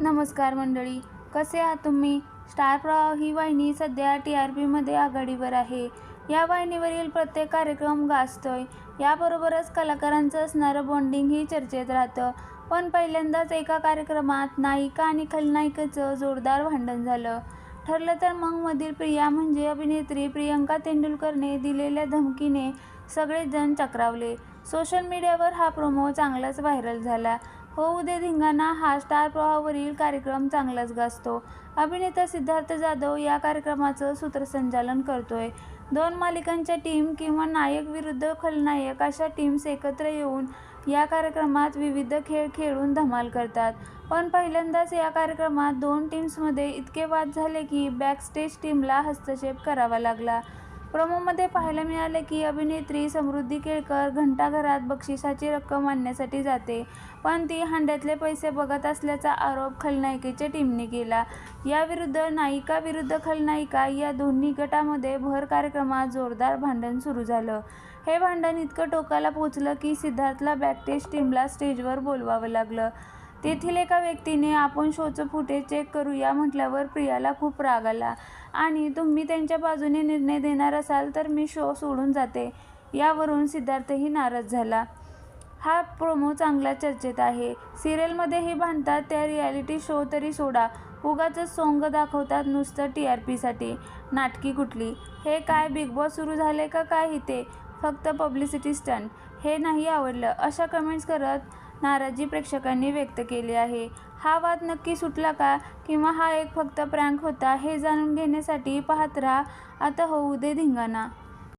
नमस्कार मंडळी कसे आहात तुम्ही? स्टार प्रवाह ही वाहिनी सध्या टी आर पीमध्ये आघाडीवर आहे. या वाहिनीवरील प्रत्येक कार्यक्रम गाजतोय. याबरोबरच कलाकारांचं असणारं बॉन्डिंगही चर्चेत राहतं. पण पहिल्यांदाच एका कार्यक्रमात नायिका आणि खलनायिकेचं जोरदार भांडण झालं. ठरलं तर मग मधील प्रिया म्हणजे अभिनेत्री प्रियंका तेंडुलकरने दिलेल्या धमकीने सगळेजण चक्रावले. सोशल मीडियावर हा प्रोमो चांगलाच व्हायरल झाला. हो उदय धिंगाणा हा स्टार प्रवाहावरील कार्यक्रम चांगलाच गाजतो. अभिनेता सिद्धार्थ जाधव या कार्यक्रमाचं सूत्रसंचालन करतोय. दोन मालिकांच्या टीम किंवा नायक विरुद्ध खलनायक अशा टीम्स एकत्र येऊन या कार्यक्रमात विविध खेळ खेळून धमाल करतात. पण पहिल्यांदाच या कार्यक्रमात दोन टीम्समध्ये इतके वाद झाले की बॅकस्टेज टीमला हस्तक्षेप करावा लागला. प्रोमोमध्ये पाहायला मिळाले की अभिनेत्री समृद्धी केळकर घंटाघरात बक्षिसाची रक्कम आणण्यासाठी जाते. पण ती हांड्यातले पैसे बघत असल्याचा आरोप खलनायिकेच्या टीमने केला. याविरुद्ध नायिका विरुद्ध खलनायिका या दोन्ही गटामध्ये भर कार्यक्रमात जोरदार भांडण सुरू झालं. हे भांडण इतकं टोकाला पोचलं की सिद्धार्थला बॅकस्टेज टीमला स्टेजवर बोलवावं लागलं. तेथील एका व्यक्तीने आपण शोचं फुटेज चेक करूया म्हटल्यावर प्रियाला खूप राग आला. आणि तुम्ही त्यांच्या बाजूने निर्णय देणार असाल तर मी शो सोडून जाते. यावरून सिद्धार्थही नाराज झाला. हा प्रोमो चांगला चर्चेत आहे. सिरियलमध्येही भांडतात त्या रियालिटी शो तरी सोडा. उगाच सोंग दाखवतात नुसतं टी आर पीसाठी नाटकी कुठली? हे काय बिग बॉस सुरू झाले का काय इथे? फक्त पब्लिसिटी स्टंट हे नाही आवडलं. अशा कमेंट्स करत नाराजी प्रेक्षकांनी व्यक्त केली आहे. हा वाद नक्की सुटला का? किंवा हा एक फक्त प्रँक होता हे जाणून घेण्यासाठी पाहत राहा. आता होऊ दे धिंगाणा.